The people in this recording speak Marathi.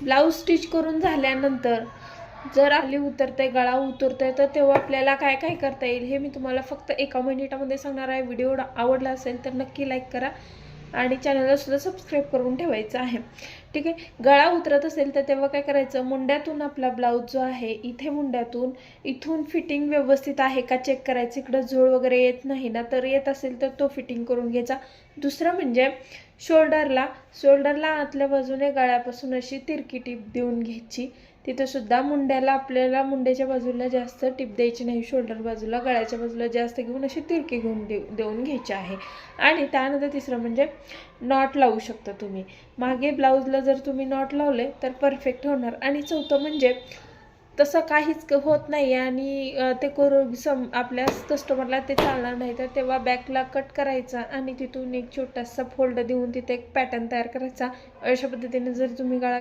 ब्लाऊज स्टिच करून झाल्यानंतर जर आली उतरते गळा उतरतोय तर तेव्हा आपल्याला काय काय करता येईल हे मी तुम्हाला फक्त एका मिनिटामध्ये सांगणार आहे. व्हिडिओ आवडला असेल तर नक्की लाईक करा आणि चॅनलला सुद्धा सबस्क्राईब करून ठेवायचं आहे. ठीक आहे? गळा उतरत असेल तर तेव्हा काय करायचं? मुंड्यातून आपला ब्लाऊज जो आहे इथे मुंड्यातून इथून फिटिंग व्यवस्थित आहे का चेक करायचं? इकडं झोळ वगैरे येत नाही ना तर येत असेल तर तो फिटिंग करून घ्यायचा. दुसरं म्हणजे शोल्डरला शोल्डरला आतल्या बाजूने गळ्यापासून अशी तिरकी टीप देऊन घ्यायची. तिथं सुद्धा मुंड्याला आपल्याला मुंड्याच्या बाजूला जास्त टिप द्यायची नाही. शोल्डर बाजूला गळ्याच्या बाजूला जास्त घेऊन अशी तिरकी घेऊन देऊ देऊन घ्यायची आहे. आणि त्यानंतर तिसरं म्हणजे नॉट लावू शकता तुम्ही. मागे ब्लाऊजला जर तुम्ही नॉट लावले तर परफेक्ट होणार. आणि चौथं म्हणजे तसं काहीच क- होत नाही आणि ते करू सम आपल्या कस्टमरला ते चालणार नाही. तर तेव्हा बॅकला कट करायचा आणि तिथून एक छोटासा फोल्ड देऊन तिथे एक पॅटर्न तयार करायचा. अशा पद्धतीने जर तुम्ही गळा